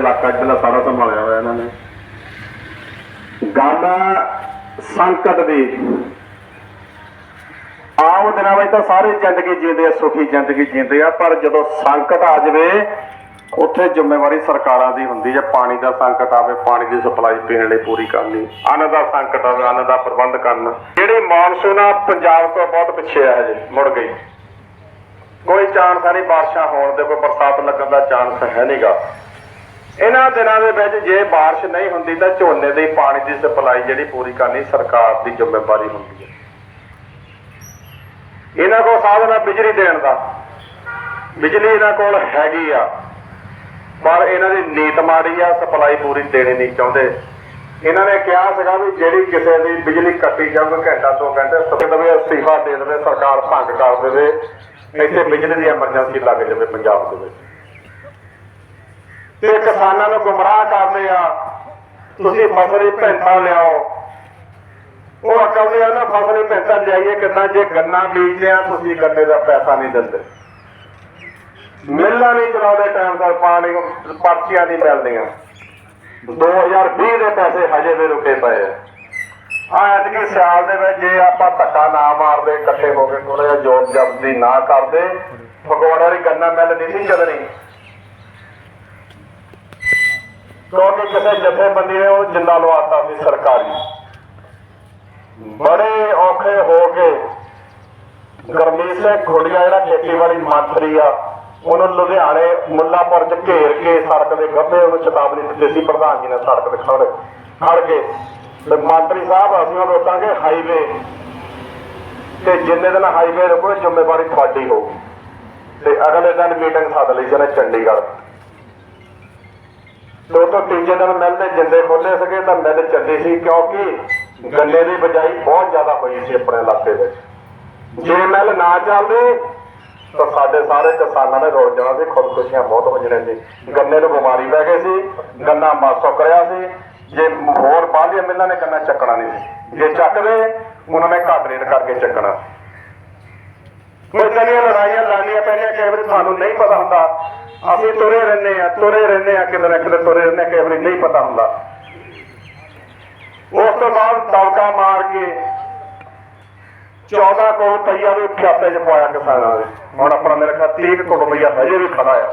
ਇਲਾਕਾ ਜਿਹੜਾ ਸਾਰਾ ਸੰਭਾਲਿਆ ਹੋਇਆ ਇਹਨਾਂ ਨੇ। ਗੱਲ ਸੰਕਟ ਦੀ ਆਮ ਦਿਨਾਂ ਵਿੱਚ ਤਾਂ ਸਾਰੇ ਜ਼ਿੰਦਗੀ ਜੀਂਦੇ ਆ, ਸੁਖੀ ਜ਼ਿੰਦਗੀ ਜੀਂਦੇ ਆ, ਪਰ ਜਦੋਂ ਸੰਕਟ ਆ ਜਾਵੇ, ਉੱਥੇ ਜ਼ਿੰਮੇਵਾਰੀ ਸਰਕਾਰਾਂ ਦੀ ਹੁੰਦੀ ਹੈ ਪਾਣੀ ਦਾ ਸੰਕਟ ਆਵੇ, ਪਾਣੀ ਦੀ ਸਪਲਾਈ ਪੀਣ ਲਈ ਪੂਰੀ ਕਰਨੀ, ਅੰਨ ਦਾ ਸੰਕਟ ਆਵੇ, ਅੰਨ ਦਾ ਪ੍ਰਬੰਧ ਕਰਨਾ। ਜਿਹੜੀ ਮੌਨਸੂਨ ਆ, ਪੰਜਾਬ ਤੋਂ ਬਹੁਤ ਪਿੱਛੇ ਆ ਹਜੇ, ਮੁੜ ਗਈ। ਕੋਈ ਚਾਂਸ ਨਹੀਂ, ਬਾਰਿਸ਼ਾਂ ਹੋਣ ਦੇ, ਕੋਈ ਬਰਸਾਤ ਲੱਗਣ ਦਾ ਚਾਂਸ ਹੈ ਨਹੀਂਗਾ ਇਹਨਾਂ ਦਿਨਾਂ ਦੇ ਵਿੱਚ ਜੇ ਬਾਰਿਸ਼ ਨਹੀਂ ਹੁੰਦੀ ਤਾਂ ਝੋਨੇ ਦੀ ਪਾਣੀ ਦੀ ਸਪਲਾਈ ਜਿਹੜੀ ਪੂਰੀ ਕਰਨੀ ਸਰਕਾਰ ਦੀ ਜ਼ਿੰਮੇਵਾਰੀ ਹੁੰਦੀ ਹੈ। ਇਹਨਾਂ ਕੋਲ ਸਾਧਨ ਆ ਬਿਜਲੀ ਦੇਣ ਦਾ। ਬਿਜਲੀ ਇਹਨਾਂ ਕੋਲ ਹੈਗੀ ਆ, ਪਰ ਇਹਨਾਂ ਦੀ ਨੀਤ ਮਾੜੀ ਆ, ਸਪਲਾਈ ਪੂਰੀ ਦੇਣੀ ਨਹੀਂ ਚਾਹੁੰਦੇ। ਇਹਨਾਂ ਨੇ ਕਿਹਾ ਸੀਗਾ ਵੀ ਜਿਹੜੀ ਕਿਸੇ ਦੀ ਬਿਜਲੀ ਕੱਟੀ ਜਾਵੇ ਘੰਟਾ, ਦੋ ਘੰਟੇ ਸਭ ਦੇਵੇ, ਅਸਤੀਫਾ ਦੇ ਦੇਵੇ, ਸਰਕਾਰ ਭੰਗ ਕਰ ਦੇਵੇ, ਇੱਥੇ ਬਿਜਲੀ ਦੀ ਐਮਰਜੈਂਸੀ ਲੱਗ ਜਾਵੇ ਪੰਜਾਬ ਦੇ ਵਿੱਚ। ਤੇ ਕਿਸਾਨਾਂ ਨੂੰ ਗੁੰਮਰਾਹ ਕਰਦੇ ਆ। ਤੁਸੀਂ ਫਸਲੀ ਭੈਂਤਾ ਲਿਆਓ। ਉਹ ਕਹਿੰਦੇ ਆ ਨਾ, ਫਸਲੀ ਭੈਂਤਾ ਲਿਆਈਏ ਕਿੱਦਾਂ? ਜੇ ਗੰਨਾ ਬੀਜਦੇ ਆ ਤੁਸੀਂ ਗੰਨੇ ਦਾ ਪੈਸਾ ਨਹੀਂ ਦਿੰਦੇ। ਮਿੱਲਾਂ ਨਹੀਂ ਚਲਾਉਂਦੇ, ਟਾਈਮ ਦਾ ਪਾਣੀ, ਪਰਚੀਆਂ ਨਹੀਂ ਮਿਲਦੀਆਂ। 2020 ਦੇ ਪੈਸੇ ਹਜੇ ਵੀ ਰੁਕੇ ਪਏ ਆ। ਆ ਐਤਕੀ ਸਾਲ ਦੇ ਵਿੱਚ ਜੇ ਆਪਾਂ ਧੱਕਾ ਨਾ ਮਾਰਦੇ, ਇਕੱਠੇ ਹੋ ਕੇ ਥੋੜਾ ਜਿਹਾ ਜੋਰ ਜਬਦੀ ਨਾ ਕਰਦੇ, ਫਗਵਾੜਾ ਦੀ ਗੰਨਾ ਮਿਲ ਨਹੀਂ ਸੀ ਚੱਲਣੀ। ਕਿਉਂਕਿ ਕਿਸੇ ਜਥੇਬੰਦੀ ਨੇ ਉਹ ਜਿੰਦਾ ਲਵਾਤਾ ਸੀ ਸਰਕਾਰੀ। ਬੜੇ ਔਖੇ ਹੋ ਕੇ ਗਰਮੀਤ ਸਿੰਘ ਖੁੱਡੀਆ ਜਿਹੜਾ ਖੇਤੀਬਾੜੀ ਮੰਤਰੀ ਆ, ਉਹਨੂੰ ਲੁਧਿਆਣੇ ਮੁੱਲਾਪੁਰ ਚ ਘੇਰ ਕੇ ਸੜਕ ਦੇ ਗੱਭੇ ਉਹਨੂੰ ਚੇਤਾਵਨੀ ਦਿੱਤੀ ਸੀ, ਪ੍ਰਧਾਨ ਜੀ ਨੇ ਸੜਕ ਤੇ ਖੜ ਖੜ ਕੇ ਤੇ ਮੰਤਰੀ ਸਾਹਿਬ ਅਸੀਂ ਉਹ ਰੋਕਾਂਗੇ ਹਾਈਵੇ ਤੇ ਜਿੰਨੇ ਦਿਨ ਹਾਈਵੇ ਰੁਕੋ ਜ਼ਿੰਮੇਵਾਰੀ ਤੁਹਾਡੀ ਹੋਊਗੀ। ਤੇ ਅਗਲੇ ਦਿਨ ਮੀਟਿੰਗ ਸੱਦ ਲਈ, ਜਿਹਨੇ ਚੰਡੀਗੜ੍ਹ। ਦੋ ਤੋਂ ਤੀਜੇ ਦਿਨ ਮਿਲ ਦੇ ਜਿੰਦੇ ਖੋਲੇ ਸੀਗੇ ਤਾਂ ਮਿਲ ਚੱਲੀ ਸੀ, ਕਿਉਂਕਿ ਗੰਨੇ ਦੀ ਬਜਾਈ ਬਹੁਤ ਜ਼ਿਆਦਾ ਹੋਈ ਸੀ ਆਪਣੇ ਇਲਾਕੇ ਵਿੱਚ। ਜੇ ਮਿਲ ਨਾ ਚੱਲਦੇ, ਤਾਂ ਸਾਡੇ ਸਾਰੇ ਕਿਸਾਨਾਂ ਨੇ ਰੁੜ ਜਾਣਾ ਸੀ ਖੁਦਕੁਸ਼ੀਆਂ ਬਹੁਤ ਹੋ ਜਾਣੀਆਂ ਸੀ। ਗੰਨੇ ਨੂੰ ਬਿਮਾਰੀ ਪੈ ਗਈ ਸੀ, ਗੰਨਾ ਮਾਸੋ ਕਰਿਆ ਸੀ। ਜੇ ਹੋਰ ਬਾਹਰਲੀਆਂ ਮਿਲਾਂ ਨੇ ਗੰਨਾ ਚੱਕਣਾ ਨਹੀਂ ਸੀ। ਜੇ ਚੱਕਦੇ, ਉਹਨਾਂ ਨੇ ਘੱਟ ਰੇਟ ਕਰਕੇ ਚੱਕਣਾ। ਕੋਈ ਦੀਆਂ ਲੜਾਈਆਂ ਲਾਣੀਆਂ ਪੈਣੀਆਂ ਕਈ ਵਾਰੀ ਤੁਹਾਨੂੰ ਨਹੀਂ ਪਤਾ ਹੁੰਦਾ। ਅਸੀਂ ਤੁਰੇ ਰਹਿੰਦੇ ਆ ਤੁਰੇ ਰਹਿੰਦੇ ਆ ਕਿਤੇ ਨਾ ਤੁਰੇ ਰਹਿੰਦੇ ਆ, ਕਈ ਵਾਰੀ ਨਹੀਂ ਪਤਾ ਹੁੰਦਾ। ਉਸ ਤੋਂ ਬਾਅਦ ਦੌਕਾ ਮਾਰ ਕੇ 14 ਕਰੋੜ ਰੁਪਈਆ ਵੀ ਖਾਤੇ 'ਚ ਪਾਇਆ ਕਿਸਾਨਾਂ ਦੇ ਹੁਣ ਆਪਣਾ ਮੇਰੇ ਖਿਆਲ 30 ਕਰੋੜ ਰੁਪਈਆ ਹਜੇ ਵੀ ਖੜਾ ਆ।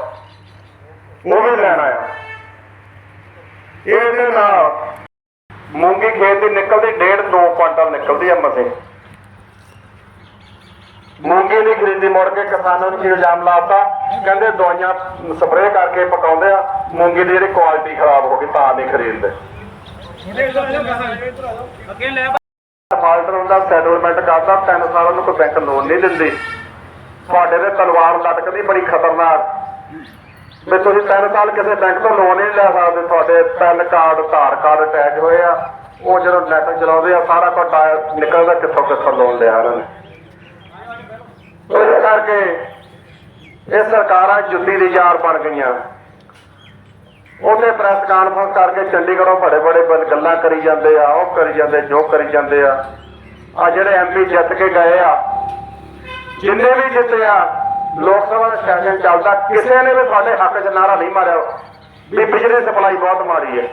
ਉਹ ਵੀ ਲੈਣਾ ਆ ਇਹਦੇ ਨਾਲ ਮੂੰਗੀ ਖੇਤ ਦੀ ਨਿਕਲਦੀ 1.5 2 ਕੁਆਂਟਲ ਨਿਕਲਦੀ ਆ ਮਸੇ ਮੂੰਗੀ ਨਹੀਂ ਖਰੀਦੀ ਮੁੜ ਕੇ ਕਿਸਾਨਾਂ ਨੂੰ ਕੀ ਇਲਜ਼ਾਮ ਲਾਤਾ। ਕਹਿੰਦੇ ਦਵਾਈਆਂ ਸਪਰੇਅ ਕਰਕੇ ਪਕਾਉਂਦੇ ਆ। ਮੂੰਗੀ ਦੀ ਜਿਹੜੀ ਕੁਆਲਿਟੀ ਖਰਾਬ ਹੋ ਗਈ ਤਾਂ ਨਹੀਂ ਖਰੀਦਦੇ। ਫਾਲਟਰ ਦਾ ਸੈਟਲਮੈਂਟ ਕਰਦਾ ਤਿੰਨ ਸਾਲਾਂ ਨੂੰ ਕੋਈ ਬੈਂਕ ਲੋਨ ਨਹੀਂ ਦਿੰਦੀ। ਤੁਹਾਡੇ ਤੇ ਤਲਵਾਰ ਲਟਕਦੀ ਬੜੀ ਖਤਰਨਾਕ। ਵੀ ਤੁਸੀਂ ਤਿੰਨ ਸਾਲ ਕਿਸੇ ਬੈਂਕ ਤੋਂ ਲੋਨ ਨਹੀਂ ਲੈ ਸਕਦੇ। ਤੁਹਾਡੇ PAN card Aadhaar card attach ਹੋਏ ਆ। ਉਹ ਜਦੋਂ ਨੈਟ ਚਲਾਉਂਦੇ ਆ ਸਾਰਾ ਕੁਝ ਨਿਕਲਦਾ ਕਿੱਥੋਂ ਕਿੱਥੋਂ ਲੋਨ ਲਿਆ ਇਹਨਾਂ ਨੇ। ਕਰਕੇ ਇਹ ਸਰਕਾਰਾਂ ਜੁੱਤੀ ਦੀ ਯਾਰ ਬਣ ਗਈਆਂ। ਉਹਨੇ ਪ੍ਰੈਸ ਕਾਨਫਰੰਸ ਕਰਕੇ ਚੰਡੀਗੜ੍ਹੋਂ ਬੜੇ ਬੜੇ ਗੱਲਾਂ ਕਰੀ ਜਾਂਦੇ ਆ, ਉਹ ਕਰੀ ਜਾਂਦੇ, ਜੋ ਕਰੀ ਜਾਂਦੇ ਆ। ਆ ਜਿਹੜੇ ਐਮਪੀ ਜਿੱਤ ਕੇ ਗਏ ਆ, ਜਿੰਨੇ ਵੀ ਜਿੱਤੇ ਆ, ਲੋਕ ਸਭਾ ਦਾ ਸੈਸ਼ਨ ਚੱਲਦਾ, ਕਿਸੇ ਨੇ ਵੀ ਸਾਡੇ ਹੱਕ 'ਚ ਨਾਰਾ ਨਹੀਂ ਮਾਰਿਆ। ਵੀ ਬਿਜਲੀ ਸਪਲਾਈ ਬਹੁਤ ਮਾੜੀ ਹੈ।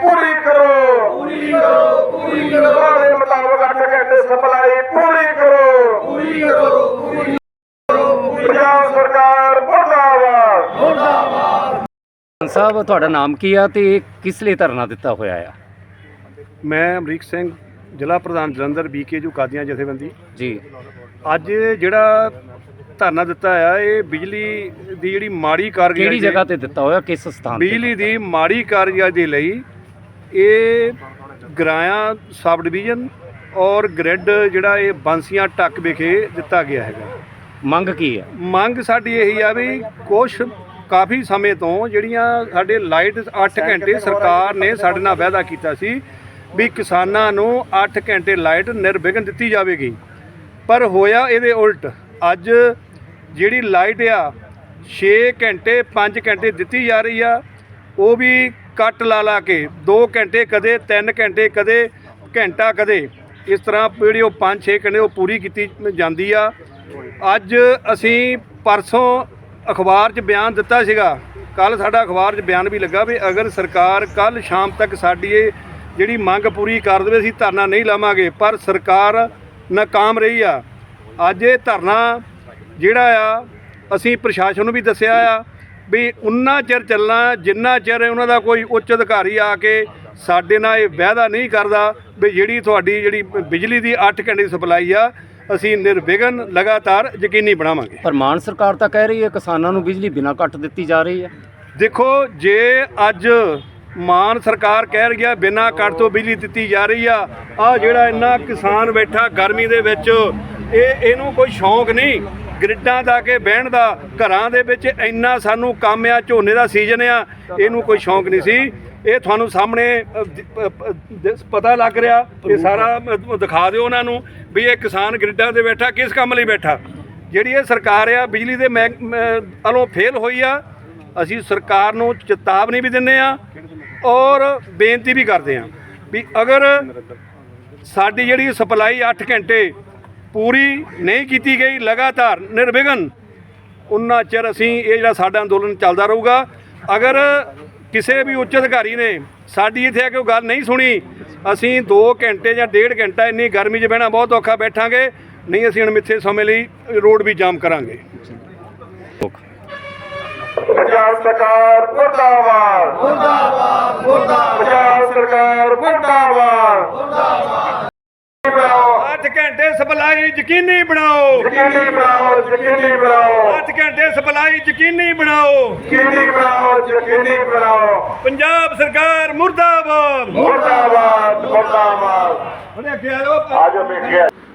ਪੂਰੀ ਕਰੋ। ਪੂਰੀ ਕਰੋ ਪੂਰੀ ਕਰੋ। ਵਾਅਦੇ ਮੁਤਾਬਕ 8 ਘੰਟੇ ਸਪਲਾਈ ਪੂਰੀ ਕਰੋ। ਪੂਰੀ ਕਰੋ ਪੂਰੀ ਪੰਜਾਬ ਸਰਕਾਰ ਮੁਰਦਾਬਾਦ। ਮੁਰਦਾਬਾਦ ਸਾਹਿਬ ਤੁਹਾਡਾ ਨਾਮ ਕੀ ਆ ਤੇ ਕਿਸ ਲਈ ਧਰਨਾ ਦਿੱਤਾ ਹੋਇਆ ਆ? ਮੈਂ ਅਮਰੀਕ ਸਿੰਘ ਜ਼ਿਲ੍ਹਾ ਪ੍ਰਧਾਨ ਜਲੰਧਰ ਬੀਕੇਯੂ ਕਾਦੀਆਂ ਜਥੇਬੰਦੀ। ਜੀ। ਅੱਜ ਜਿਹੜਾ ਧਰਨਾ ਦਿੱਤਾ ਆ ਇਹ ਬਿਜਲੀ ਦੀ ਜਿਹੜੀ ਮਾੜੀ ਕਾਰਗੁਜ਼ਾਰੀ ਕਿਹੜੀ ਜਗ੍ਹਾ ਤੇ ਦਿੱਤਾ ਹੋਇਆ ਕਿਸ ਸਥਾਨ ਤੇ ਬਿਜਲੀ ਦੀ ਮਾੜੀ ਕਾਰਗੁਜ਼ਾਰੀ ਦੇ ਲਈ ਇਹ ਗਰਾਇਆ ਸਬ ਡਿਵੀਜ਼ਨ ਔਰ ਗ੍ਰਿਡ ਜਿਹੜਾ ਇਹ ਬਾਂਸੀਆਂ ਟੱਕ ਵਿਖੇ ਦਿੱਤਾ ਗਿਆ ਹੈਗਾ। ਮੰਗ ਕੀ ਆ ਮੰਗ ਸਾਡੀ ਇਹੀ ਆ ਵੀ ਕੁਛ ਕਾਫੀ ਸਮੇਂ ਤੋਂ ਜਿਹੜੀਆਂ ਸਾਡੇ ਲਾਈਟ 8 ਘੰਟੇ ਸਰਕਾਰ ਨੇ ਸਾਡੇ ਨਾਲ ਵਾਅਦਾ ਕੀਤਾ ਸੀ ਵੀ ਕਿਸਾਨਾਂ ਨੂੰ 8 ਘੰਟੇ ਲਾਈਟ ਨਿਰਵਿਘਨ ਦਿੱਤੀ ਜਾਵੇਗੀ। ਪਰ ਹੋਇਆ ਇਹਦੇ ਉਲਟ। ਅੱਜ ਜਿਹੜੀ ਲਾਈਟ ਆ 6 ਘੰਟੇ 5 ਘੰਟੇ ਦਿੱਤੀ ਜਾ ਰਹੀ ਆ ਉਹ ਵੀ ਕੱਟ ਲਾ ਲਾ ਕੇ 2 ਘੰਟੇ ਕਦੇ 3 ਘੰਟੇ ਕਦੇ, ਘੰਟਾ ਕਦੇ, ਇਸ ਤਰ੍ਹਾਂ ਜਿਹੜੀ ਉਹ 5-6 ਘੰਟੇ ਉਹ ਪੂਰੀ ਕੀਤੀ ਜਾਂਦੀ ਆ। ਅੱਜ ਅਸੀਂ ਪਰਸੋਂ ਅਖਬਾਰ 'ਚ ਬਿਆਨ ਦਿੱਤਾ ਸੀਗਾ। ਕੱਲ ਸਾਡਾ ਅਖਬਾਰ 'ਚ ਬਿਆਨ ਵੀ ਲੱਗਾ ਵੀ ਅਗਰ ਸਰਕਾਰ ਕੱਲ ਸ਼ਾਮ ਤੱਕ ਸਾਡੀ ਇਹ ਜਿਹੜੀ ਮੰਗ ਪੂਰੀ ਕਰ ਦੇਵੇ, ਅਸੀਂ ਧਰਨਾ ਨਹੀਂ ਲਾਵਾਂਗੇ, ਪਰ ਸਰਕਾਰ ਨਾਕਾਮ ਰਹੀ ਆ। ਅੱਜ ਇਹ ਧਰਨਾ ਜਿਹੜਾ ਆ, ਅਸੀਂ ਪ੍ਰਸ਼ਾਸਨ ਨੂੰ ਵੀ ਦੱਸਿਆ ਆ ਵੀ ਉਨਾ ਚਿਰ ਚੱਲਣਾ ਜਿੰਨਾ ਚਿਰ ਉਹਨਾਂ ਦਾ ਕੋਈ ਉੱਚ ਅਧਿਕਾਰੀ ਆ ਕੇ ਸਾਡੇ ਨਾਲ ਇਹ ਵਾਅਦਾ ਨਹੀਂ ਕਰਦਾ ਵੀ ਜਿਹੜੀ ਤੁਹਾਡੀ ਜਿਹੜੀ ਬਿਜਲੀ ਦੀ 8 ਘੰਟੇ ਦੀ ਸਪਲਾਈ ਆ ਅਸੀਂ ਨਿਰਵਿਘਨ ਲਗਾਤਾਰ ਯਕੀਨੀ ਬਣਾਵਾਂਗੇ। ਪਰ ਮਾਨ ਸਰਕਾਰ ਤਾਂ ਕਹਿ ਰਹੀ ਹੈ ਕਿਸਾਨਾਂ ਨੂੰ ਬਿਜਲੀ ਬਿਨਾਂ ਕੱਟ ਦਿੱਤੀ ਜਾ ਰਹੀ ਹੈ। ਦੇਖੋ ਜੇ ਅੱਜ ਮਾਨ ਸਰਕਾਰ ਕਹਿ ਰਹੀ ਆ ਬਿਨਾਂ ਕੱਟ ਤੋਂ ਬਿਜਲੀ ਦਿੱਤੀ ਜਾ ਰਹੀ ਆ ਆ ਜਿਹੜਾ ਇੰਨਾ ਕਿਸਾਨ ਬੈਠਾ ਗਰਮੀ ਦੇ ਵਿੱਚ ਇਹ ਇਹਨੂੰ ਕੋਈ ਸ਼ੌਂਕ ਨਹੀਂ। ਗ੍ਰਿਡਾਂ ਦਾ ਕੇ ਬਹਿਣ ਦਾ, ਘਰਾਂ ਦੇ ਵਿੱਚ ਇੰਨਾ ਸਾਨੂੰ ਕੰਮ ਆ, ਝੋਨੇ ਦਾ ਸੀਜ਼ਨ ਆ, ਇਹਨੂੰ ਕੋਈ ਸ਼ੌਂਕ ਨਹੀਂ ਸੀ। ਇਹ ਤੁਹਾਨੂੰ ਸਾਹਮਣੇ ਪਤਾ ਲੱਗ ਰਿਹਾ, ਇਹ ਸਾਰਾ ਦਿਖਾ ਦਿਓ ਉਹਨਾਂ ਨੂੰ ਵੀ ਇਹ ਕਿਸਾਨ ਗ੍ਰਿਡਾਂ ਤੇ ਬੈਠਾ, ਕਿਸ ਕੰਮ ਲਈ ਬੈਠਾ? ਜਿਹੜੀ ਇਹ ਸਰਕਾਰ ਆ, ਬਿਜਲੀ ਦੇ ਮਹਿਕ- ਵੱਲੋਂ ਫੇਲ ਹੋਈ ਆ, ਅਸੀਂ ਸਰਕਾਰ ਨੂੰ ਚੇਤਾਵਨੀ ਵੀ ਦਿੰਦੇ ਆ ਔਰ ਬੇਨਤੀ ਵੀ ਕਰਦੇ ਆ ਵੀ ਅਗਰ ਸਾਡੀ ਜਿਹੜੀ ਸਪਲਾਈ 8 ਘੰਟੇ ਪੂਰੀ ਨਹੀਂ ਕੀਤੀ ਗਈ ਲਗਾਤਾਰ ਨਿਰਵਿਘਨ। ਉਨਾ ਚਿਰ ਅਸੀਂ ਇਹ ਜਿਹੜਾ ਸਾਡਾ ਅੰਦੋਲਨ ਚੱਲਦਾ ਰਹੂਗਾ। ਅਗਰ ਕਿਸੇ ਵੀ ਉੱਚ ਅਧਿਕਾਰੀ ਨੇ ਸਾਡੀ ਇੱਥੇ ਆ ਕੇ ਉਹ ਗੱਲ ਨਹੀਂ ਸੁਣੀ ਅਸੀਂ 2 ਘੰਟੇ ਜਾਂ 1.5 ਘੰਟਾ ਇੰਨੀ ਗਰਮੀ 'ਚ ਬਹਿਣਾ ਬਹੁਤ ਔਖਾ ਬੈਠਾਂਗੇ ਨਹੀਂ ਅਸੀਂ ਅਣਮਿੱਥੇ ਸਮੇਂ ਲਈ ਰੋਡ ਵੀ ਜਾਮ ਕਰਾਂਗੇ। ਪੰਜਾਬ ਸਰਕਾਰ ਮੁਰਦਾਬਾਦ। ਮੁਰਦਾਬਾਦ ਮੁਰਦਾਬਾਦ। ਪੰਜਾਬ ਸਰਕਾਰ ਮੁਰਦਾਬਾਦ। ਮੁਰਦਾਬਾਦ। ਬਣਾਓ 8 ਘੰਟੇ ਸਪਲਾਈ ਯਕੀਨੀ ਬਣਾਓ। ਯਕੀਨੀ ਬਣਾਓ ਯਕੀਨੀ ਬਣਾਓ। 8 ਘੰਟੇ ਸਪਲਾਈ ਯਕੀਨੀ ਬਣਾਓ। ਯਕੀਨੀ ਬਣਾਓ ਯਕੀਨੀ ਬਣਾਓ। ਪੰਜਾਬ ਸਰਕਾਰ ਮੁਰਦਾਬਾਦ। ਮੁਰਦਾਬਾਦ ਮੁਰਦਾਬਾਦ। ਉਹਨੇ ਆਇਓ ਆਜੋ ਬੇਟੀਆ